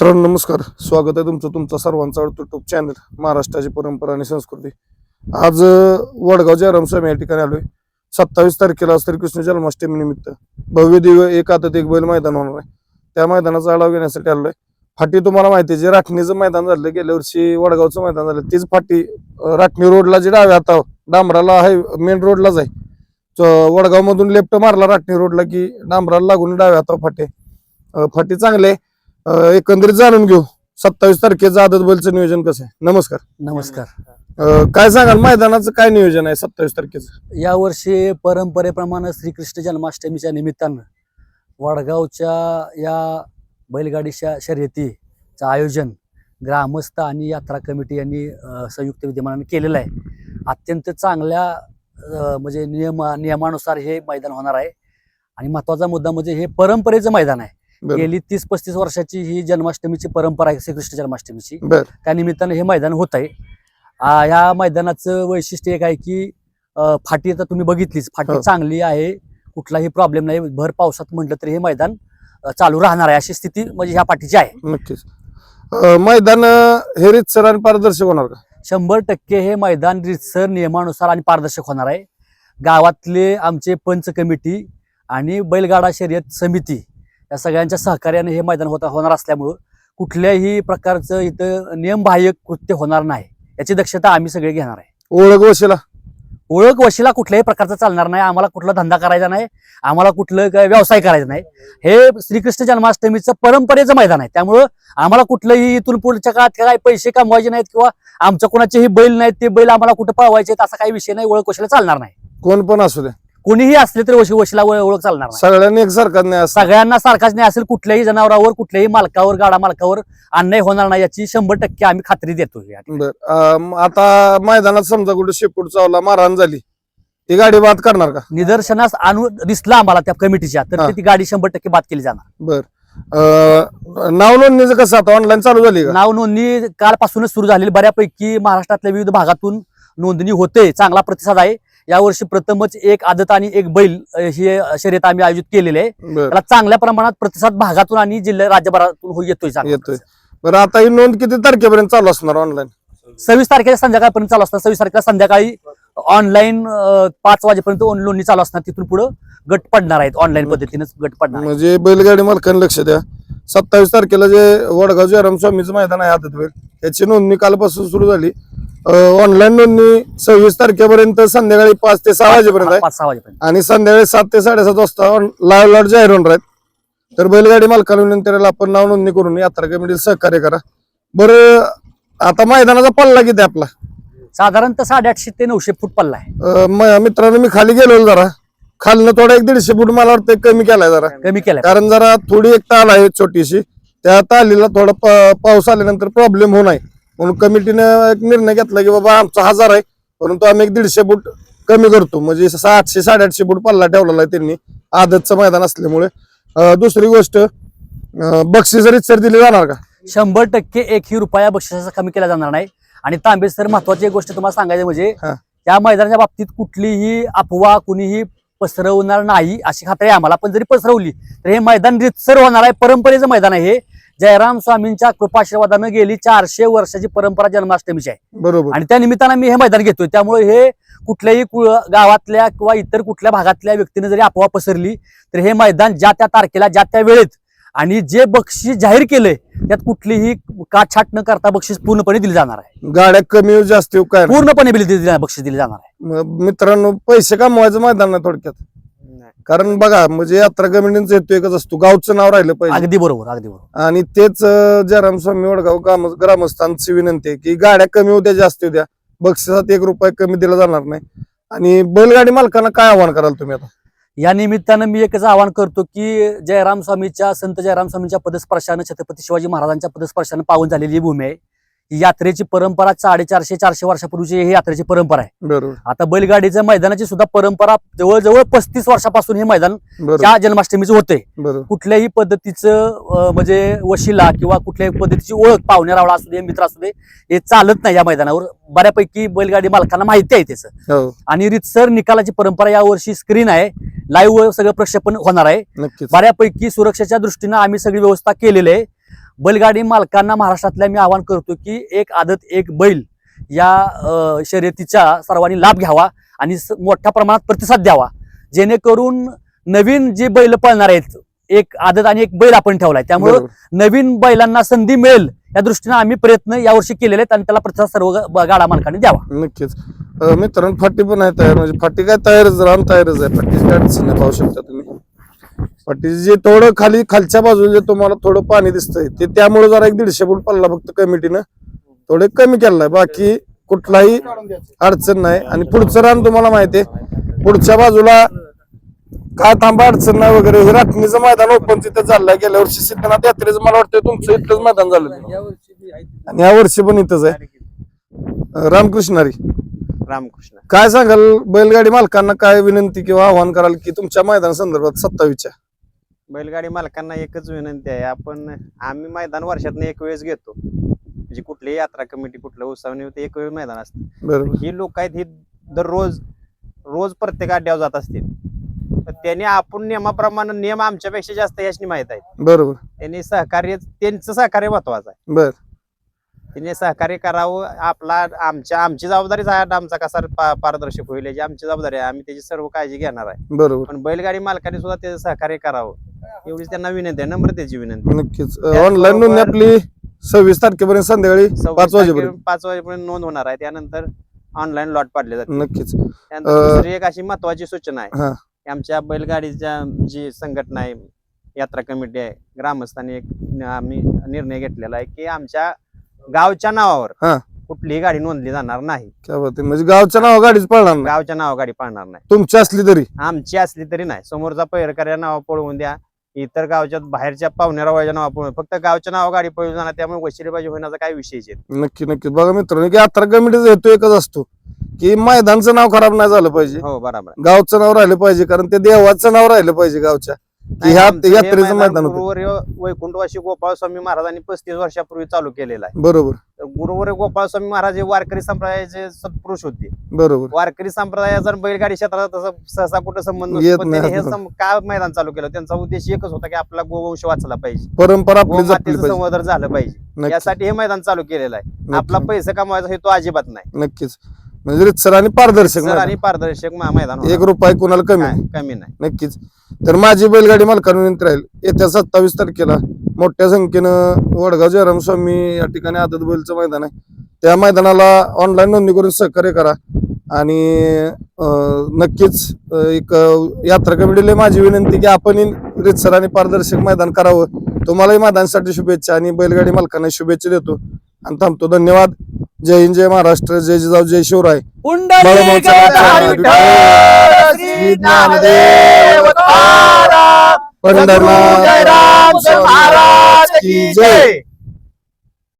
मित्रांनो नमस्कार. स्वागत आहे तुमचं तुमचा सर्वांचा आवडतो युट्यूब चॅनल महाराष्ट्राची परंपरा आणि संस्कृती. आज वडगाव जयराम स्वामी या ठिकाणी आलोय. सत्तावीस तारखेला श्रीकृष्ण जन्माष्टमी निमित्त भव्य दिव्य एक आतात एक बैल मैदान होणार आहे. त्या मैदानाचा आढावा घेण्यासाठी आलोय. फाटी तुम्हाला माहिती आहे जे राखणीचं मैदान झालं गेल्या वर्षी वडगावचं मैदान झालं तीच फाटी राखणी रोडला जे डाव्या हाता डांबराला आहे मेन रोडलाच आहे. वडगाव मधून लेफ्ट मारला राखणी रोडला की डांबराला लागून डाव्या हातावर फाटे फाटी चांगले आहे. एकंदरीत जाणून घेऊ. सत्तावीस तारखेचं आदत बैलचं नियोजन कसं आहे? नमस्कार. नमस्कार. अं, काय सांगाल मैदानाचं काय नियोजन आहे सत्तावीस तारखेचं? यावर्षी परंपरेप्रमाणे श्रीकृष्ण जन्माष्टमीच्या निमित्तानं वडगावच्या या बैलगाडीच्या शर्यतीचं आयोजन ग्रामस्थ आणि यात्रा कमिटी यांनी अ, संयुक्त विद्यमानाने केलेलं आहे. अत्यंत चांगल्या अ, म्हणजे नियम नियमानुसार हे मैदान होणार आहे. आणि महत्त्वाचा मुद्दा म्हणजे हे परंपरेचं मैदान आहे. गेली तीस पस्तीस वर्षाची ही जन्माष्टमीची परंपरा आहे श्रीकृष्ण जन्माष्टमीची. त्या निमित्तानं हे मैदान होत आहे. ह्या मैदानाचं वैशिष्ट्य एक आहे की फाटी आता तुम्ही बघितलीच फाटी हो. चांगली आहे कुठलाही प्रॉब्लेम नाही भर पावसात म्हटलं तरी हे मैदान चालू राहणार आहे अशी स्थिती म्हणजे ह्या पाठीची आहे. नक्कीच. मैदान हे रीतसर आणि पारदर्शक होणार का? शंभर टक्के हे मैदान रितसर नियमानुसार आणि पारदर्शक होणार आहे. गावातले आमचे पंच कमिटी आणि बैलगाडा शर्यत समिती या सगळ्यांच्या सहकार्याने हे मैदान होता होणार असल्यामुळं कुठल्याही प्रकारचं इथं नियमबाह्य कृत्य होणार नाही. याची दक्षता आम्ही सगळे घेणार आहे. ओळख वशिला. ओळख वशिला कुठल्याही प्रकारचा चालणार नाही. आम्हाला कुठला धंदा करायचा नाही. आम्हाला कुठलं काय व्यवसाय करायचा नाही. हे श्रीकृष्ण जन्माष्टमीचं परंपरेचं मैदान आहे. त्यामुळं आम्हाला कुठलंही इथून पुढच्या काळात काय पैसे कमवायचे नाहीत किंवा आमच्या कोणाचेही बैल नाहीत ते बैल आम्हाला कुठं पळवायचे आहेत, असा काही विषय नाही. ओळख वशिला चालणार नाही. कोण पण असू दे. कोणीही असले तरी वशी वशिला ओळ- ओळख चालणार नाही. सगळ्यांनी एकसारखा नाही असं सगळ्यांना सारखाच नाही असेल कुठल्याही जनावरावर कुठल्याही मालकावर गाडा मालकावर अन्याय होणार नाही याची शंभर टक्के आम्ही खात्री देतो या ठिकाणी. बर अं, आता मैदानात समजा कुठे शेपूट चावला मारहाण झाली ती गाडी बाद करणार का? निदर्शनास आणू दिसला आम्हाला त्या कमिटीच्या तर हा. ते ती गाडी शंभर टक्के बाद केली जाणार. बर अं, नाव नोंदणीचं कसं आता? ऑनलाईन चालू झाली का? नाव नोंदणी कालपासूनच सुरू झालेली बऱ्यापैकी महाराष्ट्रातल्या विविध भागातून नोंदणी होते चांगला प्रतिसाद आहे. यावर्षी प्रथमच एक आदत आणि एक बैल ही शर्यत आम्ही आयोजित केलेली आहे. बर. त्याला चांगल्या प्रमाणात प्रतिसाद भागातून आणि जिल्हा राज्यभरातून हो- येतोय चांगला. येतोय. बरं आता ही नोंद किती तारखेपर्यंत चालू असणार ऑनलाईन सव्वीस तारखेला संध्याकाळपर्यंत चालू असणार. सव्वीस तारखेला संध्याकाळी ऑनलाईन पाच वाजेपर्यंत ऑन- नोंदणी चालू असणार. तिथून पुढे गट पडणार आहेत. ऑनलाईन पद्धतीनेच गट पडणार आहेत. म्हणजे बैलगाडी मालकांनी लक्ष द्या. सत्तावीस तारखेला जे वडगाव जयराम स्वामीचं मैदान आहे बैल त्याची नोंदणी कालपासून सुरू झाली. ऑनलाईन नोंदणी सव्वीस तारखेपर्यंत संध्याकाळी पाच ते सहा वाजेपर्यंत आहे. पाच सहा वाजेपर्यंत. आणि संध्याकाळी सात ते साडेसात वाजता लाईव्ह लॉट जाहीर होणार आहेत. तर बैलगाडी मालकांना विनंती आपण नाव नोंदणी करून यात्रा कमिटीला सहकार्य करा. बरं आता मैदानाचा पल्ला किती आपला? साधारणतः साडेआठशे ते नऊशे फूट पल्ला आहे. अं, म- मित्रांनो मी खाली गेलो जरा. खालनं थोडा एक दीडशे फूट मला वाटतं कमी केलाय जरा. कमी केलाय. कारण जरा थोडी एक ताल आहे छोटीशी. त्या तालीला थोडा प- पाऊस आल्यानंतर प्रॉब्लेम होऊ नये. म्हणून कमिटीनं एक निर्णय घेतला की बाबा आमचा हजार आहे परंतु आम्ही एक दीडशे फूट कमी करतो म्हणजे सातशे साडेआठशे फूट पल्ला ठेवलेला आहे त्यांनी आदतचं मैदान असल्यामुळे. दुसरी गोष्ट बक्षीस रितसर दिली जाणार का? शंभर टक्के एकही रुपया बक्षिसाचा कमी केला जाणार नाही. आणि तांबे सर महत्वाची एक गोष्ट तुम्हाला सांगायची म्हणजे. त्या मैदानाच्या बाबतीत कुठलीही अफवा कुणीही पसरवणार नाही अशी खात्री आम्हाला. पण जरी पसरवली तर हे मैदान रितसर होणार आहे. परंपरेचं मैदान आहे हे. जयराम स्वामींच्या कृपाशीर्वादानं गेली चारशे वर्षाची परंपरा जन्माष्टमीची आहे. बरोबर. आणि त्या निमित्तानं मी हे मैदान घेतोय. त्यामुळे हे कुठल्याही कु- गावातल्या किंवा इतर कुठल्या भागातल्या व्यक्तीने जरी अफवा पसरली तर हे मैदान ज्या त्या तारखेला ज्या त्या वेळेत आणि जे बक्षीस जाहीर केलंय त्यात कुठलीही काटछाट न करता बक्षीस पूर्णपणे दिली जाणार आहे. गाड्या कमी जास्त. पूर्णपणे बक्षीस दिली जाणार आहे. मित्रांनो पैसे कमवायचं मैदान थोडक्यात. कारण बघा म्हणजे यात्रा कमिटीचं येतो एकच असतो. गावचं नाव राहिलं पाहिजे. अगदी बरोबर अगदी बरोबर. आणि तेच अं, जयराम स्वामी वडगाव ग्राम ग्रामस्थांची विनंती आहे की गाड्या कमी होत्या जास्त होत्या बक्षिसात एक रुपया कमी दिला जाणार नाही. आणि बैलगाडी मालकांना काय आव्हान कराल तुम्ही आता? या निमित्तानं मी एकच आवाहन करतो की जयराम स्वामीच्या संत जयराम स्वामींच्या पदस्पर्शानं छत्रपती शिवाजी महाराजांच्या पदस्पर्शानं पावन झालेली ही भूमी आहे. यात्रेची परंपरा साडेचारशे चारशे वर्षापूर्वीची ही यात्रेची परंपरा आहे. बरोबर. आता बैलगाडीच्या मैदानाची सुद्धा परंपरा जवळजवळ पस्तीस वर्षापासून हे मैदान त्या जन्माष्टमीचं होते कुठल्याही पद्धतीचं म्हणजे वशिला किंवा कुठल्याही पद्धतीची ओळख पाहुण्यारावळा असू दे मित्र असू दे हे चालत नाही या मैदानावर. बऱ्यापैकी बैलगाडी मालकांना माहिती आहे त्याचं. हो. आणि रितसर निकालाची परंपरा यावर्षी स्क्रीन आहे. लाईव्ह सगळं प्रक्षेपण होणार आहे. बऱ्यापैकी सुरक्षेच्या दृष्टीनं आम्ही सगळी व्यवस्था केलेली आहे. बैलगाडी मालकांना महाराष्ट्रातल्या मी आवाहन करतो की एक आदत एक बैल या शर्यतीचा सर्वांनी लाभ घ्यावा आणि मोठ्या प्रमाणात प्रतिसाद द्यावा. जेणेकरून नवीन जे बैल पळणार आहेत एक आदत आणि एक बैल आपण ठेवलाय. त्यामुळे. नवीन बैलांना संधी मिळेल या दृष्टीने आम्ही प्रयत्न यावर्षी केलेले आहेत आणि त्याला प्रतिसाद सर्व गाडा मालकांनी द्यावा. नक्कीच. मित्रांनो फाटी पण आहे तयार म्हणजे फाटी काय तयारच रान तयारच आहे. फाटीची काय पाहू शकता तुम्ही. फाटीची जे थोडं खाली खालच्या बाजूला जे तुम्हाला थोडं पाणी दिसतंय ते त्यामुळे जरा एक दीडशे फूट पडला फक्त कमिटीनं. थोडे कमी केलाय. बाकी कुठलाही अडचण नाही. आणि पुढचं रान तुम्हाला माहिती आहे पुढच्या बाजूला काय थांबा अडचण नाही वगैरे. हे राखणीचं मैदान ओपन तिथं चाललंय. गेल्या वर्षी सिद्धनाथ यात्रेचं मला वाटतं तुमचं इथलंच मैदान झालं. आणि या वर्षी पण इथंच आहे. रामकृष्णारी. रामकृष्ण. काय सांगाल? बैलगाडी मालकांना काय विनंती किंवा आव्हान कराल की तुमच्या मैदान संदर्भात सत्तावीसच्या? बैलगाडी मालकांना एकच विनंती आहे आपण आम्ही मैदान वर्षातनं एक वेळेस घेतो. म्हणजे कुठलीही यात्रा कमिटी कुठलं उत्सव ते एक वेळ मैदान असतं. बरोबर. ही लोक आहेत ही दररोज रोज प्रत्येक अड्ड्यावर जात असतील. पण त्यांनी आपण नियमाप्रमाणे नियम आमच्यापेक्षा जास्त याची माहीत आहेत. बरोबर. त्यांनी सहकार्य त्यांचं सहकार्य महत्वाचं आहे. बर. त्यांनी सहकार्य करावं. आपला आमच्या आमची जबाबदारीच आहे आमचा कसा पा- पारदर्शक होईल याची आमची जबाबदारी आहे. आम्ही त्याची सर्व काळजी घेणार आहे. बरोबर. पण बैलगाडी मालकाने सुद्धा त्याचं सहकार्य करावं. एवढीच त्यांना विनंती आहे. नम्रतेची विनंती नक्कीच. ऑनलाईन नोंदणी आपली सव्वीस तारखेपर्यंत संध्याकाळी सव्वीस पाच वाजेपर्यंत. पाच वाजेपर्यंत नोंद होणार आहे. त्यानंतर ऑनलाईन लॉट पाडले जाते नक्कीच. त्यानंतर दुसरी एक अशी महत्वाची सूचना आहे. की आमच्या बैलगाडीच्या जी संघटना आहे यात्रा कमिटी आहे ग्रामस्थांनी एक न- आम्ही निर्णय घेतलेला आहे की आमच्या गावच्या नावावर हा. कुठलीही गाडी नोंदली जाणार नाही. काय बात आहे. म्हणजे गावच्या नाव गाडीच पळणार नाही? गावच्या नावावर गाडी पाळणार नाही. तुमची असली तरी? आमची असली तरी नाही. समोरचा पैरकर या नावा पळवून द्या इतर गावच्या बाहेरच्या पाहुण्यारावाच्या नावा पळवून फक्त गावच्या नावा गाडी पळवून जाणार त्यामुळे वशिलेबाजी होण्याचा काही विषयच येत नक्की नक्की. बघा मित्रांनो की यात्रा कमिटीचा हेतू एकच असतो की मैदानचं नाव खराब नाही झालं पाहिजे. हो बरोबर. आहे. गावचं नाव राहिलं पाहिजे कारण ते देवाचं नाव राहिलं पाहिजे गावच्या. नाही, ह्या आमचं हे यात्रेचं मैदान होतं. गुरुवारी वैकुंठवासी गोपाळ स्वामी महाराजांनी पस्तीस वर्षापूर्वी चालू केलेला आहे. बरोबर. तर गुरुवारी गोपाळ स्वामी महाराज हे वारकरी संप्रदायाचे सत्पुरुष होते. बरोबर. वारकरी संप्रदायाचा बैलगाडी क्षेत्रात तसं सहसा कुठं संबंध नसतो. येत पण नाही. त्यांनी हे सम- का मैदान चालू केलं? त्यांचा उद्देश एकच होता की आपला गोवंश वाचला पाहिजे. परंपरा आपली जपली गोमातेचं पाहिजे. संवर्धन झालं पाहिजे. नक्की, यासाठी हे मैदान चालू केलेलं आहे. आपला नक्की, पैसे कमवायचा हेतू अजिबात नाही. नक्कीच. म्हणजे रितसर आणि पारदर्शक सर मैदान. आणि पारदर्शक मा- मैदान एक. रुपये कोणाला कमी काय, कमी नाही. नक्कीच. तर माझी बैलगाडी मालकांना विनंती राहील. येत्या सत्तावीस तारखेला मोठ्या संख्येनं वडगाव जयराम स्वामी या ठिकाणी आदत बैलचं मैदान आहे. त्या मैदानाला ऑनलाईन नोंदणी करून सहकार्य करा. आणि अं, नक्कीच अं, एक अं, यात्रा कमिटीला माझी विनंती की आपण रितसर आणि पारदर्शक मैदान करावं. तुम्हालाही मैदानासाठी शुभेच्छा आणि बैलगाडी मालकांना शुभेच्छा देतो. आणि थांबतो. धन्यवाद. जय हिंद जय महाराष्ट्र जय जिजाऊ जय शिवराय. पंढरनाथ. जय.